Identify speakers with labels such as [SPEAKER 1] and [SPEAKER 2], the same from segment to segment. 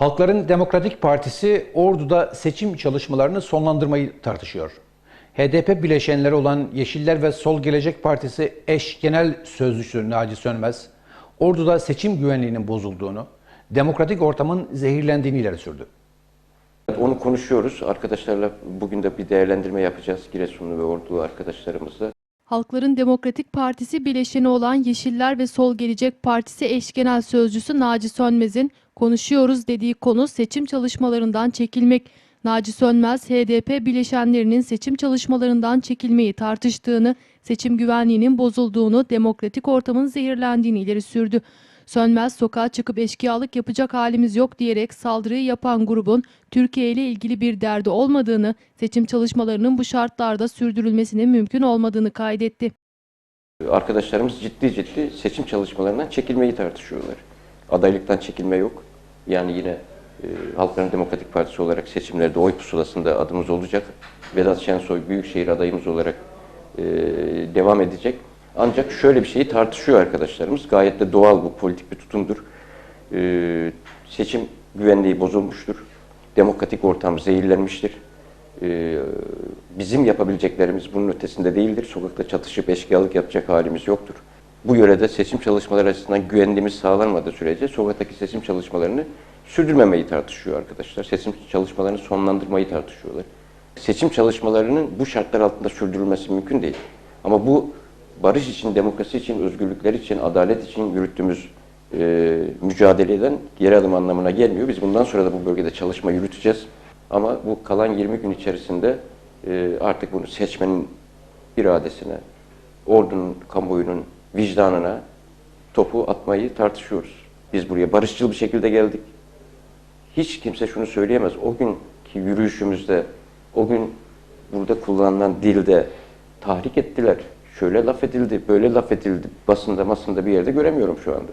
[SPEAKER 1] Halkların Demokratik Partisi Ordu'da seçim çalışmalarını sonlandırmayı tartışıyor. HDP bileşenleri olan Yeşiller ve Sol Gelecek Partisi eş genel sözcüsü Naci Sönmez, Ordu'da seçim güvenliğinin bozulduğunu, demokratik ortamın zehirlendiğini ileri sürdü.
[SPEAKER 2] Onu konuşuyoruz. Arkadaşlarla bugün de bir değerlendirme yapacağız. Giresunlu ve Ordulu arkadaşlarımızla.
[SPEAKER 3] Halkların Demokratik Partisi bileşeni olan Yeşiller ve Sol Gelecek Partisi eş genel sözcüsü Naci Sönmez'in konuşuyoruz dediği konu seçim çalışmalarından çekilmek. Naci Sönmez, HDP bileşenlerinin seçim çalışmalarından çekilmeyi tartıştığını, seçim güvenliğinin bozulduğunu, demokratik ortamın zehirlendiğini ileri sürdü. Sönmez sokağa çıkıp eşkıyalık yapacak halimiz yok diyerek saldırıyı yapan grubun Türkiye ile ilgili bir derdi olmadığını, seçim çalışmalarının bu şartlarda sürdürülmesinin mümkün olmadığını kaydetti.
[SPEAKER 2] Arkadaşlarımız ciddi ciddi seçim çalışmalarından çekilmeyi tartışıyorlar. Adaylıktan çekilme yok. Yani yine e, Halkların Demokratik Partisi olarak seçimlerde oy pusulasında adımız olacak. Vedat Şensoy Büyükşehir adayımız olarak e, devam edecek. Ancak şöyle bir şeyi tartışıyor arkadaşlarımız. Gayet de doğal bu politik bir tutumdur. E, seçim güvenliği bozulmuştur. Demokratik ortam zehirlenmiştir. E, bizim yapabileceklerimiz bunun ötesinde değildir. Sokakta çatışıp eşkıyalık yapacak halimiz yoktur. Bu yörede seçim çalışmaları açısından güvenliğimiz sağlanmadığı sürece sokaktaki seçim çalışmalarını sürdürmemeyi tartışıyor arkadaşlar. Seçim çalışmalarını sonlandırmayı tartışıyorlar. Seçim çalışmalarının bu şartlar altında sürdürülmesi mümkün değil. Ama bu barış için, demokrasi için, özgürlükler için, adalet için yürüttüğümüz e, mücadeleden geri adım anlamına gelmiyor. Biz bundan sonra da bu bölgede çalışma yürüteceğiz. Ama bu kalan 20 gün içerisinde e, artık bunu seçmenin iradesine, ordunun, kamuoyunun vicdanına topu atmayı tartışıyoruz. Biz buraya barışçıl bir şekilde geldik. Hiç kimse şunu söyleyemez. O günkü yürüyüşümüzde, o gün burada kullanılan dilde tahrik ettiler. Şöyle laf edildi, böyle laf edildi. Basında, masında bir yerde göremiyorum şu anda.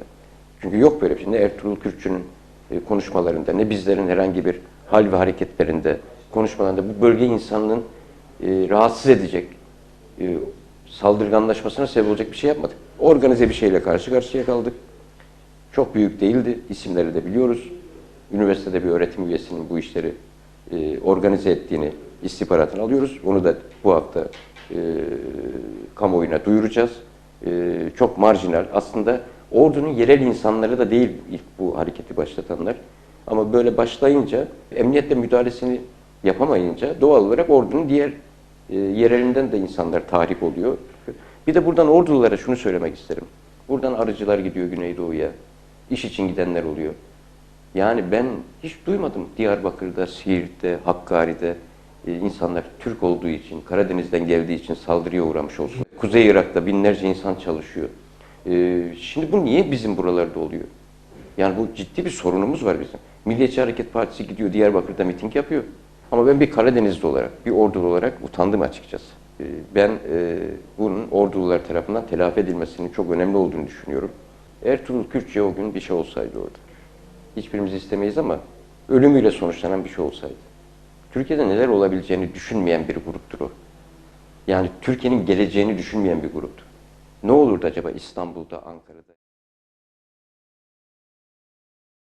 [SPEAKER 2] Çünkü yok böyle bir şey. Ne Ertuğrul Kürkçü'nün e, konuşmalarında, ne bizlerin herhangi bir hal ve hareketlerinde, konuşmalarında bu bölge insanlığın e, rahatsız edecek, e, saldırganlaşmasına sebep olacak bir şey yapmadık. Organize bir şeyle karşı karşıya kaldık. Çok büyük değildi. İsimleri de biliyoruz. Üniversitede bir öğretim üyesinin bu işleri organize ettiğini istihbaratını alıyoruz. Onu da bu hafta e, kamuoyuna duyuracağız. E, çok marjinal. Aslında ordunun yerel insanları da değil ilk bu hareketi başlatanlar. Ama böyle başlayınca, emniyetle müdahalesini yapamayınca doğal olarak ordunun diğer e, yerelinden de insanlar tahrip oluyor. Bir de buradan ordulara şunu söylemek isterim. Buradan arıcılar gidiyor Güneydoğu'ya. İş için gidenler oluyor. Yani ben hiç duymadım Diyarbakır'da, Siirt'te, Hakkari'de insanlar Türk olduğu için, Karadeniz'den geldiği için saldırıya uğramış olsun. Kuzey Irak'ta binlerce insan çalışıyor. E, şimdi bu niye bizim buralarda oluyor? Yani bu ciddi bir sorunumuz var bizim. Milliyetçi Hareket Partisi gidiyor Diyarbakır'da miting yapıyor. Ama ben bir Karadenizli olarak, bir ordulu olarak utandım açıkçası. E, Ben e, bunun ordulular tarafından telafi edilmesinin çok önemli olduğunu düşünüyorum. Ertuğrul Kürtçe o gün bir şey olsaydı orada. Hiçbirimiz istemeyiz ama ölümüyle sonuçlanan bir şey olsaydı. Türkiye'de neler olabileceğini düşünmeyen bir gruptur o. Yani Türkiye'nin geleceğini düşünmeyen bir gruptur. Ne olurdu acaba İstanbul'da, Ankara'da?